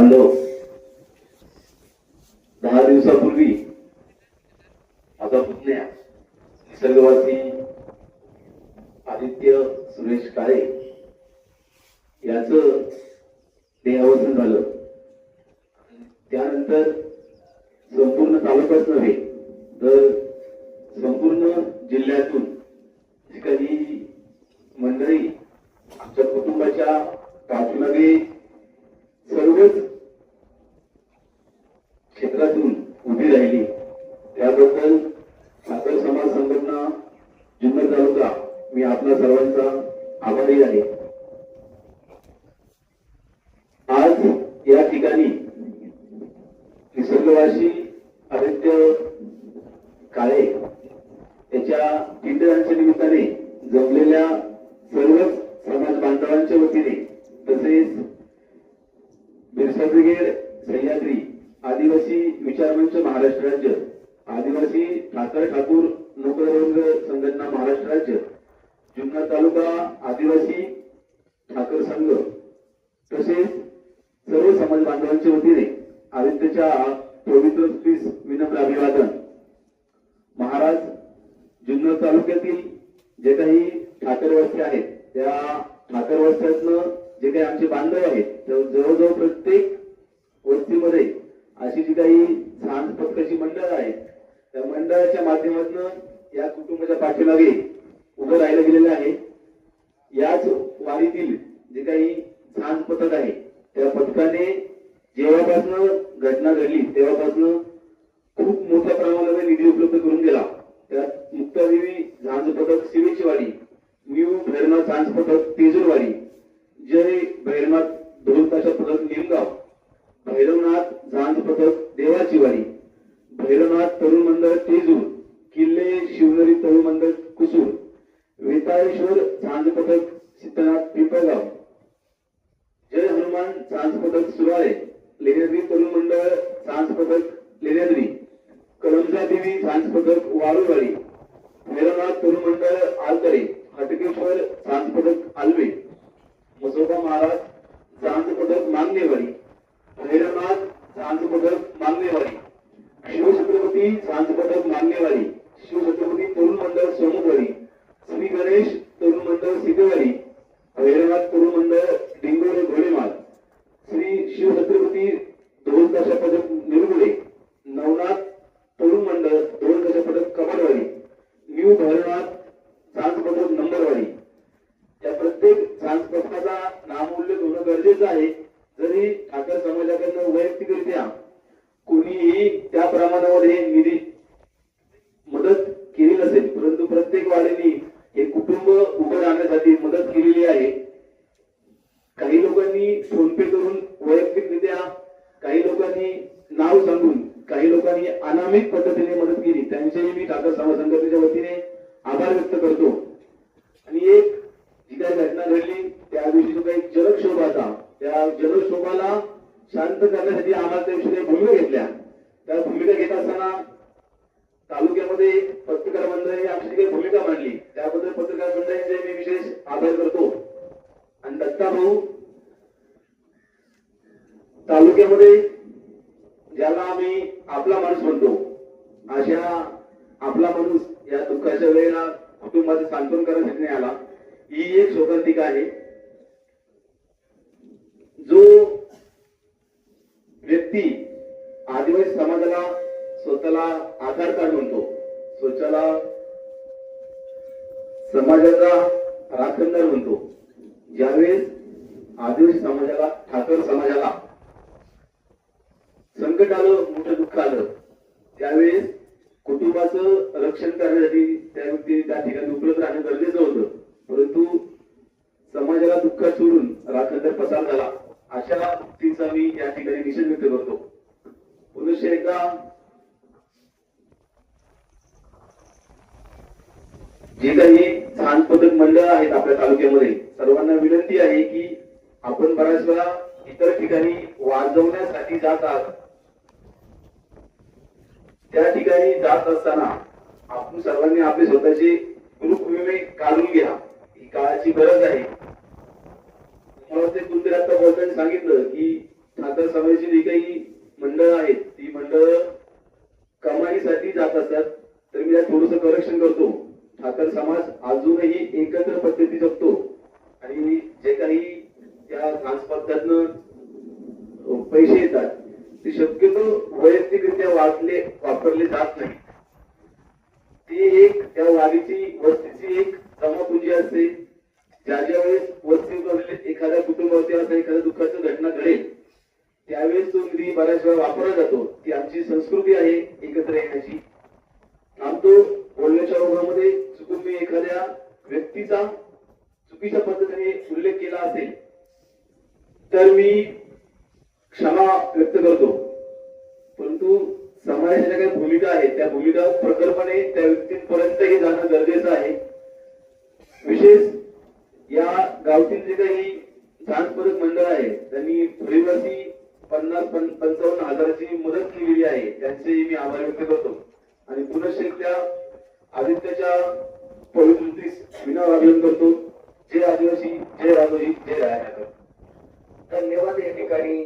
बांधव. दहा दिवसापूर्वी माझा पुतण्या निसर्गवासी आदित्य सुरेश काळे याच देहावसन झालं. त्यानंतर संपूर्ण तालुकाच नव्हे तर संपूर्ण जिल्ह्यातून जी काही मंडळी आमच्या कुटुंबाच्या पाठीमागे सर्वच क्षेत्रातून उभी राहिली त्याबद्दल साखर समाज संघटना जुन्नर तालुका मी आपल्या सर्वांचा आभारी आहे. आज या ठिकाणी निसर्गवासी आदित्य काळे याच्या पिंडदानच्या निमित्ताने जमलेल्या सर्वच समाज बांधवांच्या वतीने तसेच बिरसा ब्रिगेड सह्याद्री आदिवासी विचारमंच महाराष्ट्र राज्य आदिवासी ठाकर ठाकूर नोकरवर्ग संघटना महाराष्ट्र राज्य जुन्नर तालुका आदिवासी ठाकर संघ तसेच सर्व समाज बांधवांच्या वतीने आदित्यच्या पवित्र स्त्रीस विनम्र अभिवादन. महाराज जुन्नर तालुक्यातील जे काही ठाकर आहेत त्या ठाकर जे काही आमचे बांधव आहेत तर जवळजवळ प्रत्येक वस्तीमध्ये अशी जी काही सांज पथकाची मंडळाच्या माध्यमातून या कुटुंबाच्या पाठीमागे उभं राहिलं गेलेलं आहे. याच वारीतील जे काही सांज पथक आहे त्या पथकाने जेव्हापासून घटना घडली तेव्हापासून खूप मोठ्या प्रमाणामध्ये निधी उपलब्ध करून दिला. त्यात मुक्तादेवी झांज पथक शिवेची वाडी न्यू भैरवनाथ झांज पथक तेजूरवाडी वेताळेश्वर झांज पथक सिद्धनाथ पिंपळगाव. जय हनुमान सांस पथक सुराळे. लेण्याद्री तरुण मंडळ सांस पथक लेण्याद्री. करमजा देवी सांस पथक वाळूवाडी भैरवनाथ तरुण मंडळ आलतरे हटकेश्वर सांस पथक आलवे. मसोबा महाराज सांस पथक मांगणेवाडी. भैरवनाथ सांस पथक मांगणेवाडी. शिवछत्रपती सांस पथक मांगणेवाडी. शिवछत्रपती तरुण मंडळ सोमवाडी श्री गणेश तरुण मंडळ सिद्धवाडी भैरवनाथ तरुण मंडळ डिंगोरे घोडेमाल श्री शिवछत्रपती ढोल दशा पदक निरगुडे नवनाथ तरुण मंडळ ढोल दशा पदक कमलवाडी न्यू भैरवनाथ सांस पदक नंबरवाडी या प्रत्येक सांस पदकाचा नामूल्य होणं गरजेचं आहे. जरी ठाकर समाजाकडनं वैयक्तिकरित्या कोणीही त्या प्रमाणामध्ये निधी अनामिक पद्धतीने मदत केली. त्यांचेही मी काका समाज संघटनेच्या वतीने आभार व्यक्त करतो. आणि एक जी काही घटना घडली त्या दिवशी जो काही जलक्षोभाचा त्या जलक्षोभाला शांत करण्यासाठी आम्हाला त्या दिवशी भूमिका घेतल्या. त्या भूमिका घेत असताना तालुक्यामध्ये पत्रकार मंडळाने आमची काही भूमिका मांडली. त्याबद्दल पत्रकार मंडळींचे मी विशेष आभार करतो. आणि दत्ता भाऊ तालुक्यामध्ये ज्याला आम्ही आपला माणूस म्हणतो अशा आपला माणूस या दुःखाच्या वेळेला कुटुंबाचे सांत्वन करण्यासाठी नाही आला ही एक शोकांतिका आहे. जो व्यक्ती आदिवासी समाजाला स्वतःला आधार कार्ड म्हणतो स्वतःला समाजाचा राखणदार म्हणतो. ज्यावेळेस आदिवासी समाजाला ठाकर समाजाला संकट आलं मोठं दुःख आलं त्यावेळेस कुटुंबाचं रक्षण करण्यासाठी त्या व्यक्ती त्या ठिकाणी उपलब्ध राहणं गरजेचं होतं. परंतु समाजाला दुःखात सोडून राखणदार पसार झाला अशा व्यक्तीचा मी या ठिकाणी निषेध व्यक्त करतो. पुनश्च एकदा जे काही छान पथक मंडळ आहेत आपल्या तालुक्यामध्ये सर्वांना विनंती आहे की आपण बऱ्याच वेळा इतर ठिकाणी वाजवण्यासाठी जात आहात. त्या ठिकाणी जात असताना आपण सर्वांनी आपले स्वतःचे ग्रुप विमे काढून घ्या. ही काळाची गरज आहे. मला ते कुठेतरी आता बोलताना सांगितलं की ठाकर समाजाची जी काही मंडळ आहेत ती मंडळ कमाईसाठी जात असतात तर मी थोडस करेक्शन करतो. ठाकर समाज अजूनही एकत्र पद्धती जगतो आणि जे काही त्या ट्रान्सफरमधनं पैसे येतात ते शक्यतो वैयक्तिकरित्या वाटले वापरले जात नाही ती एक त्या वारीची वस्तीची एक जमापुंजी असते. ज्या ज्या वेळेस वस्तीवर एखाद्या कुटुंबावरती असं एखाद्या दुःखाची घटना घडेल त्यावेळेस तो निधी बऱ्याच वेळा वापरला जातो. ती आमची संस्कृती आहे एकत्र येण्याची. थांबतो बोलण्याच्या ओघामध्ये चुकून मी एखाद्या व्यक्तीचा चुकीच्या पद्धतीने उल्लेख केला असेल तर मी क्षमा व्यक्त करतो. परंतु समाजाच्या काही भूमिका आहेत त्या भूमिका प्रकल्पने त्या व्यक्तींपर्यंतही जाणं गरजेचं आहे. विशेष या गावतील जे काही सांस्कृतिक मंडळ आहे त्यांनी रविवारी पन्नास पंचावन्न हजाराची मदत केलेली आहे. त्यांचे मी आभार व्यक्त करतो. आणि पुनश्च त्या आदित्याच्या पवित्रीस विनावागलन करतो. जय आदिवासी जय राघोजी जय राया धन्यवाद या ठिकाणी.